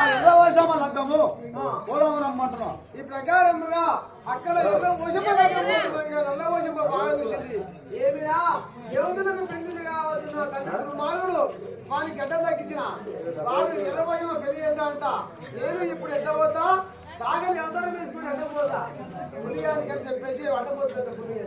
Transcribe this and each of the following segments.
ఆ లగ్గము పోదాము రమ్మంటున్నాం. ఈ ప్రకారముగా అక్కడ ఎర్ర ఊషమ్మ బాగా చూసింది. ఏమిరా? యోగులకు పెళ్ళి కావాల్సిన తండ్రి మార్గుడు వాని గడ్డ తగ్గించిన. వాడు ఎర్ర పెళ్ళి చేస్తా అంట నేను ఇప్పుడు ఎట్లా పోతా? సాగని అవతారం వేసుకుని ఎట్లా పోతా? అని చెప్పేసి అడ్డపోతుంది పులిగాని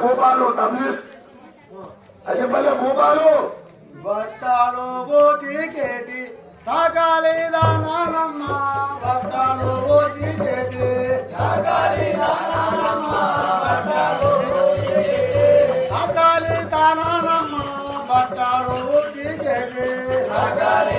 భూపాలు తమిళ అయ్యపల్లె భూపాలు. బట్టాలు పోతీకేటి సాకాలి దానమ్మ బట్టాలు పోతీకేటి బట్టాలు పోతీకేటి సాకాలి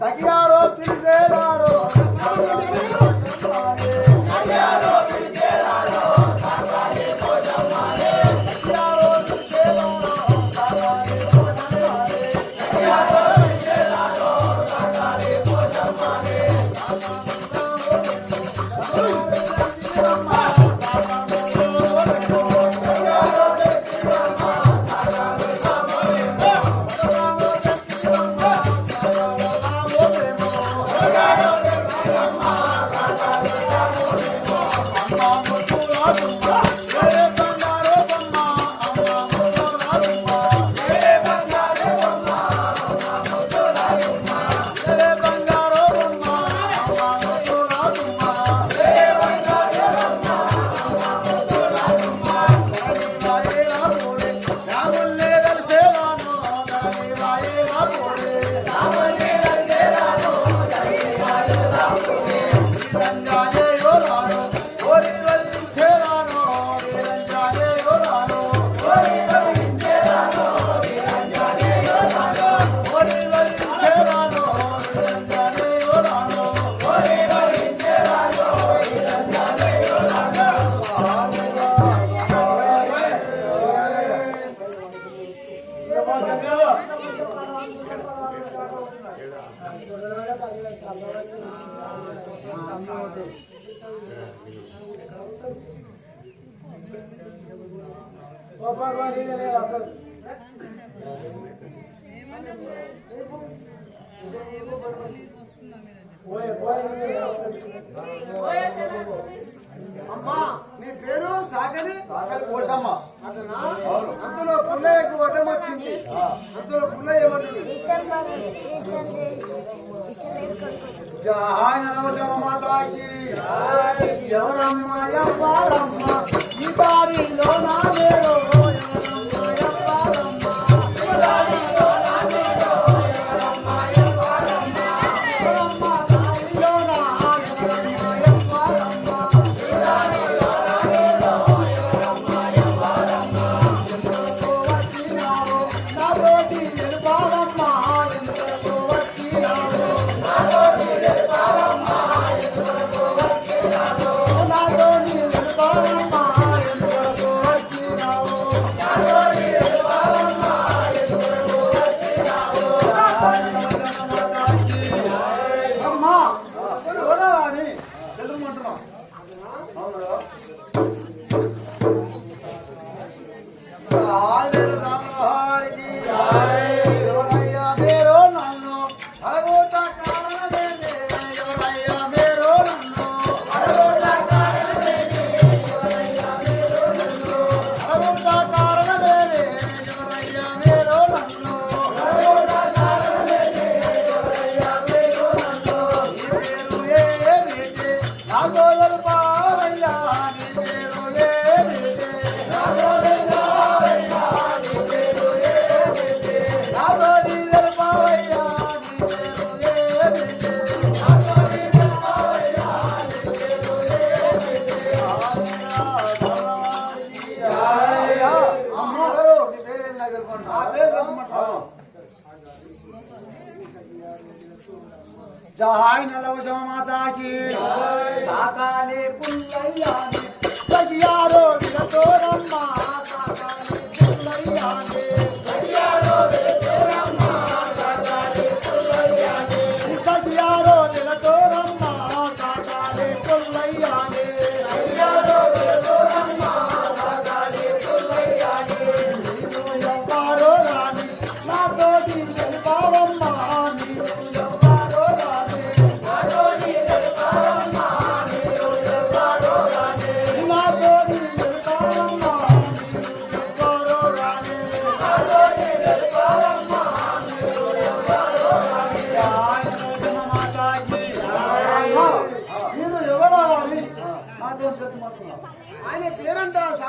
సఖియారో అన్నవర్తలేదు సఖియారో పిలిచేదారో అమ్మా మీ పేరు సాగలి కోసమ్మ. అంతలో పుల్లయ్యకు వటం వచ్చింది. అంతలో పుల్లయ్య జహాయ్ నరవశమ మాతాకి. ఎవరమ్మ ఈ దారిలో నా వేరు జహాయ్ నలవశ మాతాకి. సాకాలే పుల్లయ్యాని సగియారో విలతోరమ్మ సాకాలే పుల్లయ్యాని.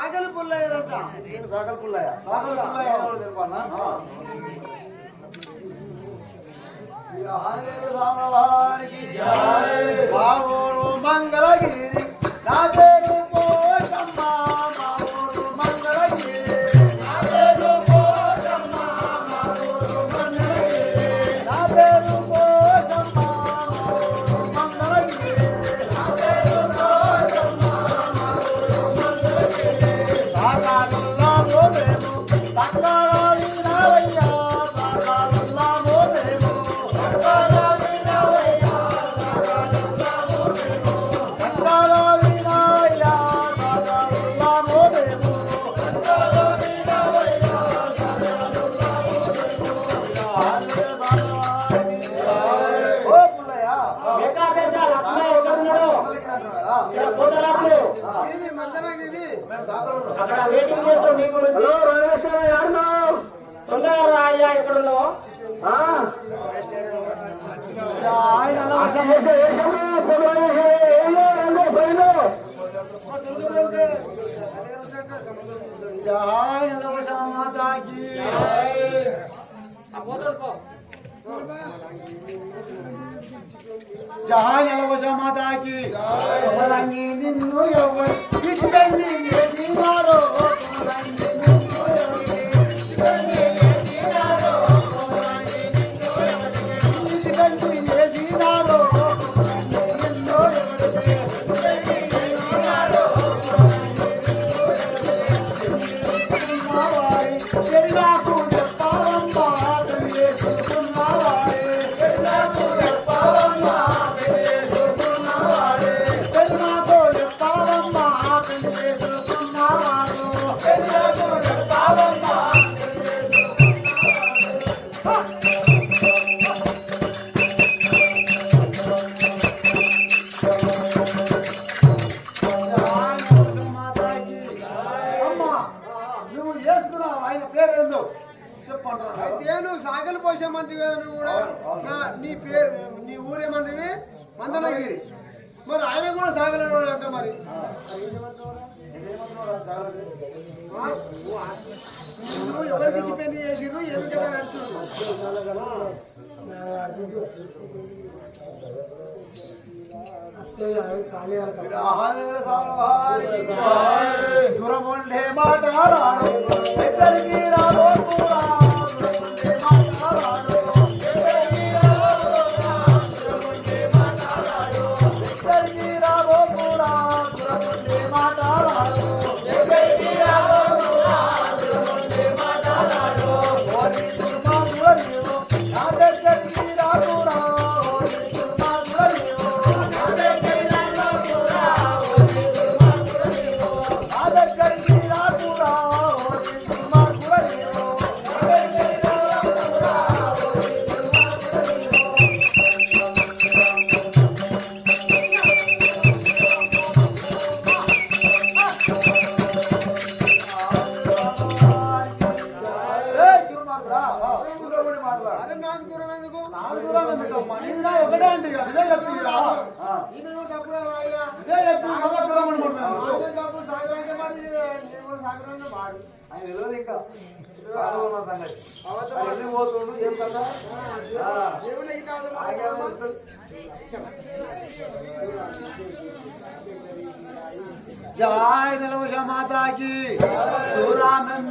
సాగల పుల్లయ్యంట నేను సాగల పుల్లయ్య సాగల పుల్లయ్య ఎవరు తెలుపన్నా రామవారికి బాబు మంగళగిరి నాటే ఎక్కడున్నావు? జహాన్ ఎలవశ మాతాకి ఎవరంగి నిన్ను ఎవరు? ఇచ్చి పెళ్ళి చేసినారో అడిగి మరి ఆయన కూడా సాగలేడు అంట మరి నువ్వు ఎవరికి ఇచ్చి పెళ్ళి చేసిర్రు ఏమిటి అంటున్నావు దురముండే మాట ఇద్దరికి సాగరంలో వాడు. ఆయన తెలియదు ఇంకా. సంగతి. ఏం కదా జాయ్ నలవశ మాతాకి. రామన్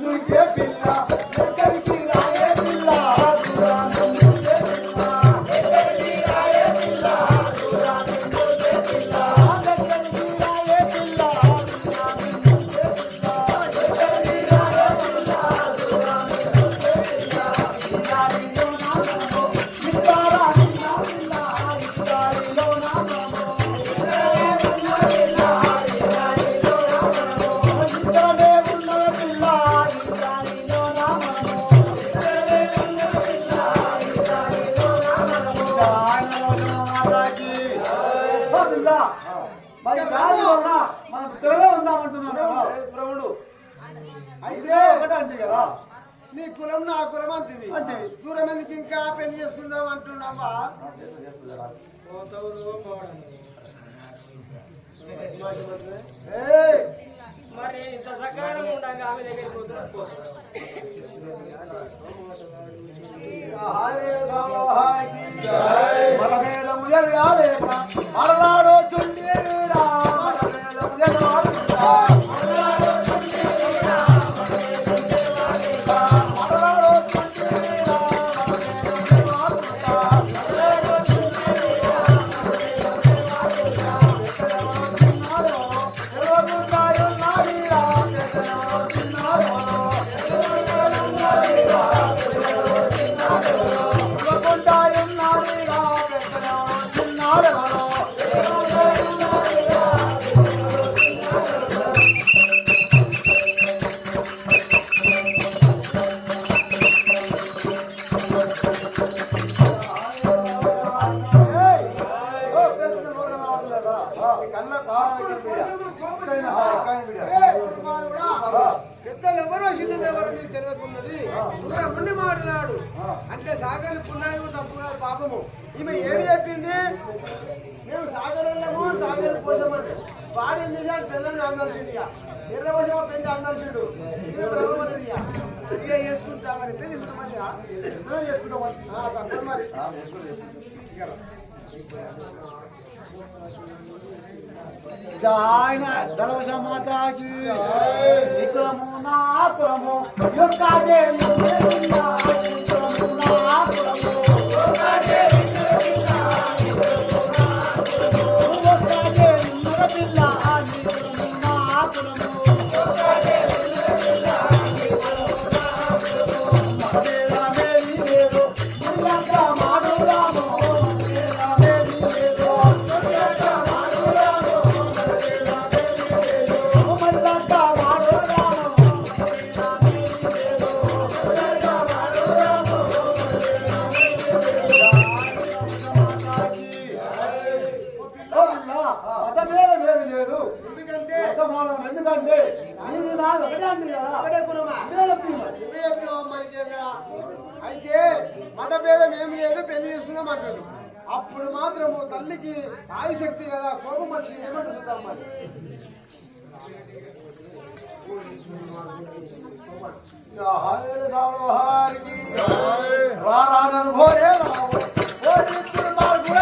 కులం నా కులం అంటుంది దూరం ఎందుకు ఇంకా పెళ్ళి చేసుకుందాం అంటున్నావా? మరి ఇంత సకాలం ఉండగా ఆమె దగ్గరికి పోషము ఈమె ఏమి చెప్పింది? మేము సాగర్ వెళ్ళము సాగర్ పోషమని వాడు ఎందుకు చేయాలి పిల్లల్ని అందాల్సింది ఎర్ర పోషమ పెళ్ళి అందాల్సిండు ఈమె చేసుకుంటామని ఇక మరి. ఎంత చేసుకుంటాం మరి జాయన దళవశ మాతాకి. విక్రము నా ప్రము. యొక్క మతభేదం ఏమి లేదు పెళ్ళి చేసుకుందాం అప్పుడు మాత్రము తల్లికి ఆయుశక్తి కదా కోపం వచ్చి ఏమంటుంది మరి? వారాధన భోరే మార్గుల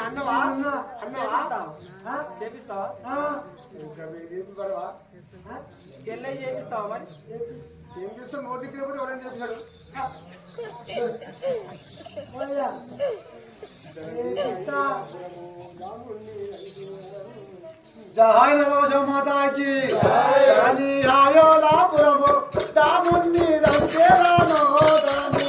అన్నవా అన్నవా చేపిస్తావా పెళ్ళి చేపిస్తావా మరి ఏం చేస్తాం నోటి తిరిగిపోతే ఎవరైనా చేపించాడు జహాయ నమో మాతాకి రాని ఆయో లాపురము దాముని దంశేరానో దాని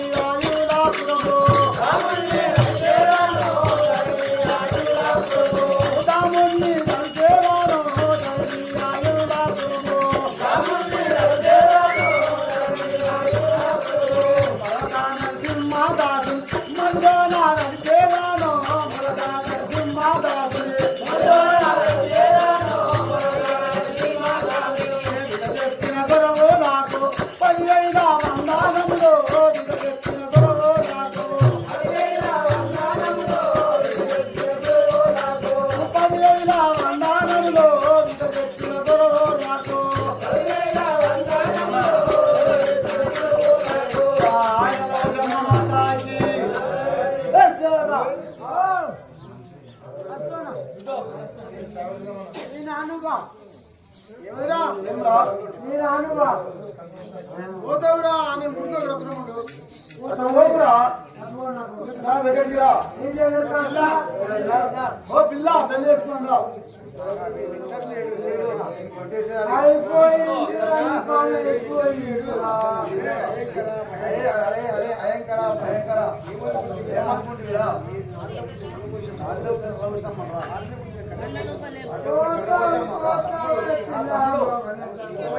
పోతావురా ఆమె ముట్టుకోక రత్నముడు ఓ పిల్ల పెళ్ళి చేసుకుందా పెట్టట్లేడు సేడు. అయిపోయింది అయిపోయింది పోయినా తెలియదు. అన్నా పోయిన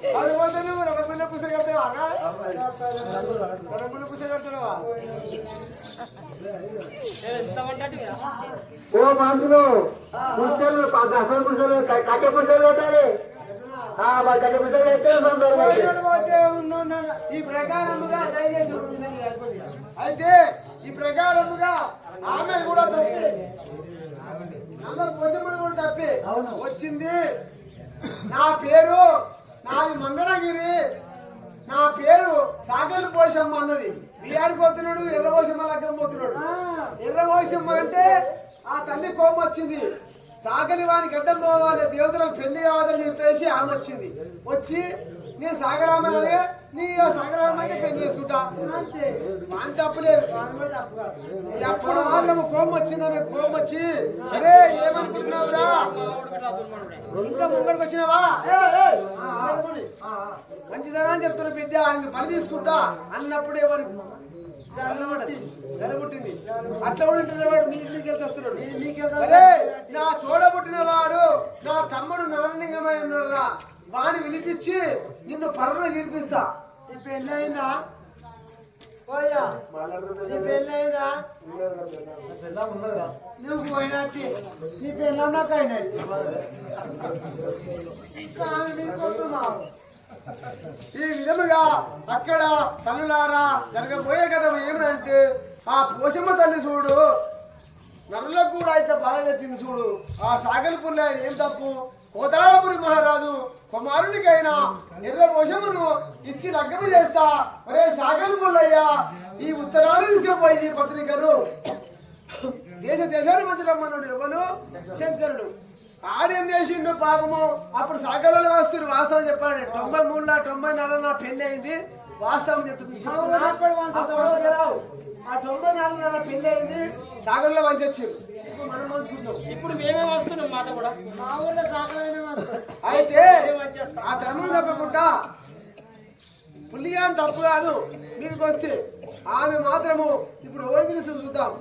రణగుల్ల పుస కడతావా? రణగుల్ల పుస కడతావా ఓ మందులు పుస్తలు దసరా పుస్తలు కట్టె పుస్తలు పెట్టాలి మా కట్టె పుస్తలు పెట్టే ఈ ప్రకారముగా. అయితే ఈ ప్రకారముగా ఆమె కూడా తప్పి నల్ల కూడా తప్పి వచ్చింది నా పేరు నాది మందనగిరి. నా పేరు సాగలి పోషమ్మ అన్నది. బియ్యాడికి పోతున్నాడు ఎర్ర పోషమ్మ లగ్గం పోతున్నాడు. ఎర్ర పోషమ్మ అంటే ఆ తల్లి కోపం వచ్చింది. సాగలి వాని గడ్డం పోవాలి దేవతలకు పెళ్ళి కావాలని చెప్పేసి ఆమె వచ్చింది. వచ్చి నేను సాగరామని నీ సాగరామని పెళ్ళి చేసుకుంటా. వాని తప్పులేదు ఎప్పుడు మాత్రం కోపం వచ్చింది? ఆమె కోపం వచ్చి సరే ఏమనుకుంటున్నావురా? ఇంకా ముంగడికి వచ్చినావా? మంచిదనా అని చెప్తున్నా బిడ్డ ఆయన పని తీసుకుంటా అన్నప్పుడు ఎవరు? జరగబుట్టింది అట్లా కూడా వాడు నీ ఇంటికి వెళ్తే వస్తున్నాడు. అరే నా తోడబుట్టిన వాడు నా తమ్ముడు నాన్నలింగమై ఉన్నారా వాని విలిపించి నిన్ను చేర్పిస్తా. పెళ్ళైందా పోయా. నీ పెళ్ళైందా నువ్వు పోయినట్టు. నీ పెళ్ళం నాకు అయినట్టు. కానీ నీకు వస్తున్నావు ఈ విధముగా అక్కడ తల్లులారా జరగబోయే కథ ఏమిటంటే ఆ పోషమ్మ తల్లి చూడు నరులకు కూడా అయితే బాగా చూడు. ఆ సాగల పుల్ల ఏం తప్పు? కోతారపురి మహారాజు కుమారునికైనా ఎర్ర పోషమును ఇచ్చి లగ్గము చేస్తా. ఒరే సాగల పుల్లయ్య ఈ ఉత్తరాలు తీసుకుపోయి పత్రికను దేశ దేశాల మధ్య రమ్మన్నాడు ఎవరు శంకరుడు. ఆడేం చేసిండు పాపము? అప్పుడు సాగలలో వస్తుడు వాస్తవం చెప్పండి తొంభై మూడులో తొంభై నాలుగు నా పెళ్ళి అయింది. వాస్తవం చెప్తుంది. ఆ తొంభై నాలుగు నా పెళ్ళి అయింది. సాగర్లో పంచొచ్చు ఇప్పుడు మనం ఇప్పుడు మేమే వస్తున్నాం మాతో కూడా. మా ఊర్లో అయితే ఆ ధర్మం తప్పకుండా పుల్లిగాని తప్పు కాదు. మీదకి వస్తే ఆమె మాత్రము ఇప్పుడు ఎవరి పిలుస్తూ చూద్దాం.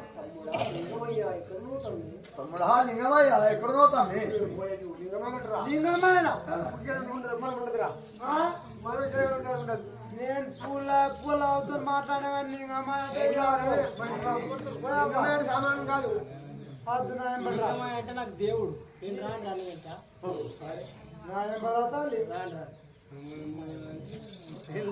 తమ్ముడా లింగమయ్య ఎక్కడ లింగమైన. నేను పూల పూల అవుతాను మాట్లాడేవాడిని సామానం కాదు. అంటే నాకు దేవుడు. నేను రాను రాను. వెంట రాను రాను నేను